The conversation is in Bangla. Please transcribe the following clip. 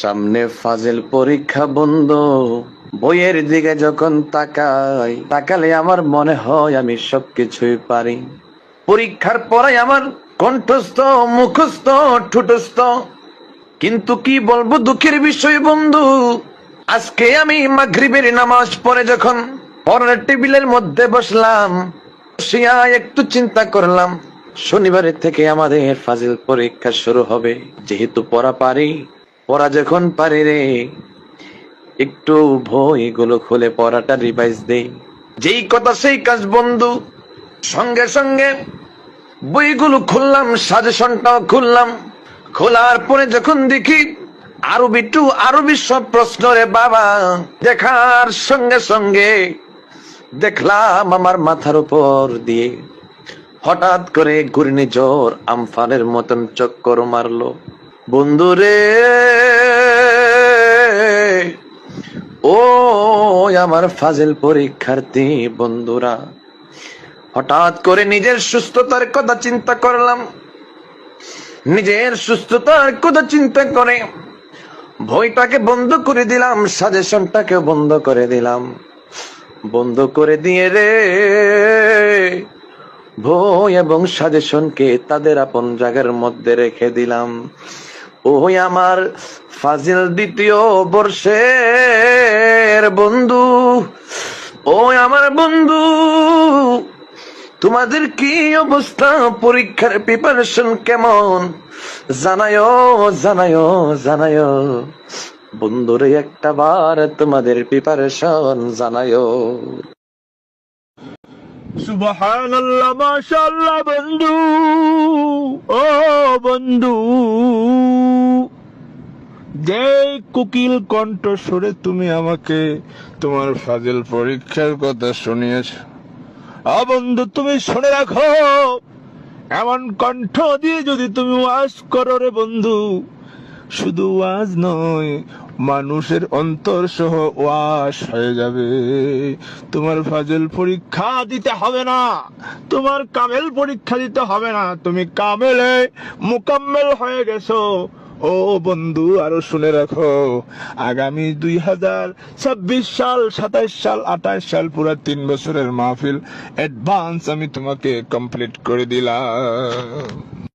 সামনে ফাজিল পরীক্ষা বন্ধ। বইয়ের দিকে যখন তাকাই, তাকালে আমার মনে হয় আমি সবকিছুই পারি। পরীক্ষার পরে আমার কণ্ঠস্থ, মুখস্থ, ঠুটস্থ। কিন্তু কি বলব, দুঃখের বিষয় বন্ধু। আজকে আমি মাগরিবের নামাজ পড়ে যখন পরের টেবিলের মধ্যে বসলাম, বসিয়া একটু চিন্তা করলাম, শনিবারের থেকে আমাদের ফাজিল পরীক্ষা শুরু হবে। যেহেতু পড়া পারি পড়া যখন পারে রে, একটু বইগুলো খুলে পড়াটা রিভাইজ দেই। যেই কথা সেই কাজ বন্ধু, সঙ্গে সঙ্গে বইগুলো খুললাম সাজেশনটাও খুললাম। খোলার পরে যখন দেখি আরবি টু আরবি সব প্রশ্ন রে বাবা, দেখার সঙ্গে সঙ্গে দেখলাম আমার মাথার উপর দিয়ে। হঠাৎ করে ঘূর্ণিঝড় আমফানের মতন চক্কর মারলো। বন্ধুরে ও আমার ফাজিল পরীক্ষার্থী বন্ধুরা। হঠাৎ করে নিজের সুস্থতার কথা চিন্তা করলাম। নিজের সুস্থতার কথা চিন্তা করে বইটাকে বন্ধ করে দিলাম সাজেশনটাকে বন্ধ করে দিলাম। বন্ধ করে দিয়ে রে বই এবং সাজেশনকে তাদের আপন জায়গার মধ্যে রেখে দিলাম। ওই আমার ফাজিল দ্বিতীয় বর্ষের বন্ধু। ওই আমার বন্ধু, তোমাদের কি অবস্থা? পরীক্ষার প্রিপারেশন কেমন? জানায়ও জানায়ও জানায়ও বন্ধুরে একটা বার তোমাদের প্রিপারেশন সুবহানাল্লাহ, মাশাআল্লাহ, বন্ধু। ও বন্ধু। যে কুকিল কণ্ঠ সরে তুমি আমাকে তোমার ফাজিল পরীক্ষার কথা শুনিয়েছ। বন্ধু তুমি শুনে রাখো, এমন কণ্ঠ দিয়ে যদি তুমি ওয়াজ করো রে বন্ধু, শুধু ওয়াজ নয়, মানুষের অন্তর সহ ওয়াশ হয়ে যাবে। তোমার ফাজল পরীক্ষা দিতে হবে না, তোমার কামেল পরীক্ষা দিতে হবে না। তুমি কামেলে মুকাম্মেল হয়ে গেছো ও বন্ধু, আরও শুনে রাখো, আগামী দুই হাজার ছাব্বিশ সাল, সাতাইশ সাল, আঠাইশ সাল, পুরো তিন বছরের মাহফিল অ্যাডভান্স আমি তোমাকে কমপ্লিট করে দিলাম।